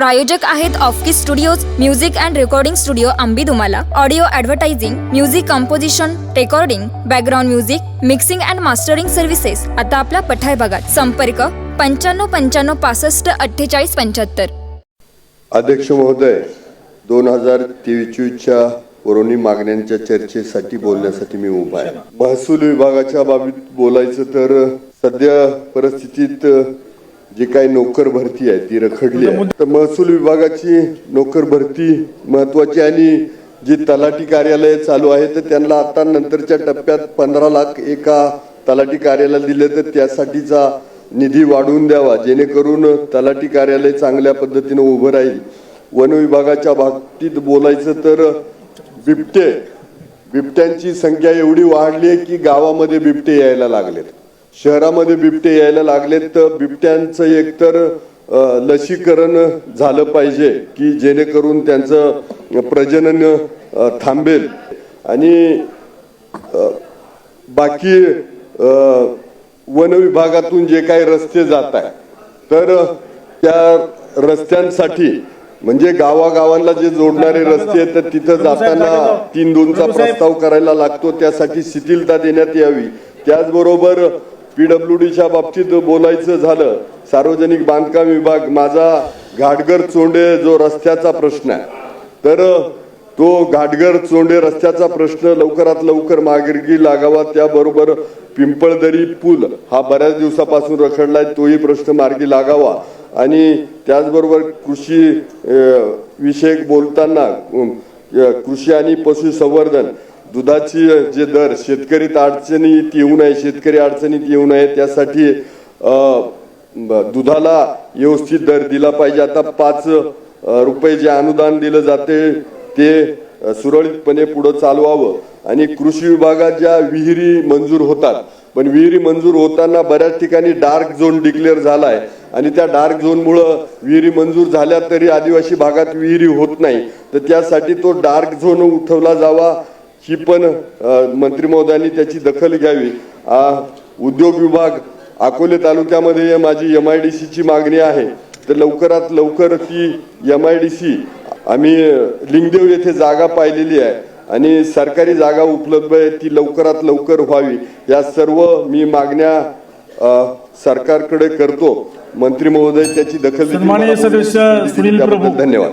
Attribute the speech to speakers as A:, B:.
A: प्रायोजक आहेत Offkey studios music and recording studio Ambi Dumala. Audio advertising music composition recording background music mixing and mastering services आता आपल्या पठाय भागात संपर्क पंच्याण्णव पंच्याण्णव पासष्ट अठ्ठेचाळीस पंच्याहत्तर.
B: अध्यक्ष महोदय दोन हजार तेवीसच्या वरोनी मागण्यांच्या चर्चेसाठी बोलण्यासाठी मी उभा आहे. महसूल विभागाच्या बाबतीत बोलायचं तर सध्या परिस्थितीत जी काही नोकर भरती आहे ती रखडली आहे तर महसूल विभागाची नोकर भरती महत्वाची आणि जी तलाठी कार्यालय चालू आहे तर त्यांना आता नंतरच्या टप्प्यात पंधरा लाख एका तलाठी कार्यालयाला दिले तर त्यासाठीचा निधी वाढवून द्यावा जेणेकरून तलाठी कार्यालय चांगल्या पद्धतीने उभं राहील. वन विभागाच्या बाबतीत बोलायचं तर बिबटे बिबट्यांची संख्या एवढी वाढली आहे की गावामध्ये बिबटे यायला लागलेत. शहरामध्ये बिबटे यायला लागलेत तर बिबट्यांचं एकतर लसीकरण झालं पाहिजे की जेणेकरून त्यांचं प्रजनन थांबेल. आणि बाकी वन विभागातून जे काही रस्ते जात आहे तर त्या रस्त्यांसाठी म्हणजे गावागावांना जे जोडणारे रस्ते आहेत तर तिथं जाताना तीन दोनचा प्रस्ताव करायला लागतो. त्यासाठी शिथिलता देण्यात यावी. त्याचबरोबर पीडब्ल्यू डीच्या बाबतीत बोलायचं झालं सार्वजनिक बांधकाम विभाग माझा घाटगर चोंडे जो रस्त्याचा प्रश्न आहे तर तो घाटगर चोंडे रस्त्याचा प्रश्न लवकरात लवकर मार्गी लागावा त्याबरोबर पिंपळदरी पूल हा बऱ्याच दिवसापासून रखडलाय तोही प्रश्न मार्गी लागावा. आणि त्याचबरोबर कृषी विषयक बोलताना कृषी आणि पशुसंवर्धन दुधाची जे दर शेतकरी अडचणीत येऊ नये शेतकरी अडचणीत येऊ नये त्यासाठी दुधाला व्यवस्थित दर दिला पाहिजे. आता पाच रुपये जे अनुदान दिलं जाते ते सुरळीतपणे पुढे चालवावं. आणि कृषी विभागात ज्या विहिरी मंजूर होतात पण विहिरी मंजूर होताना बऱ्याच ठिकाणी डार्क झोन डिक्लेअर झालाय. आणि त्या डार्क झोनमुळं विहिरी मंजूर झाल्या तरी आदिवासी भागात विहिरी होत नाही. तर त्यासाठी तो डार्क झोन उठवला जावा ही पण मंत्री महोदयांनी त्याची दखल घ्यावी. उद्योग विभाग अकोले तालुक्यामध्ये माझी एम आय डी सीची मागणी आहे. तर लवकरात लवकर ती एम आय डी सी आम्ही लिंगदेव येथे जागा पाहिलेली आहे. आणि सरकारी जागा उपलब्ध आहे ती लवकरात लवकर व्हावी. या सर्व मी मागण्या सरकारकडे करतो. मंत्री महोदय त्याची दखल
C: सदस्य सुनील प्रभू.
B: धन्यवाद.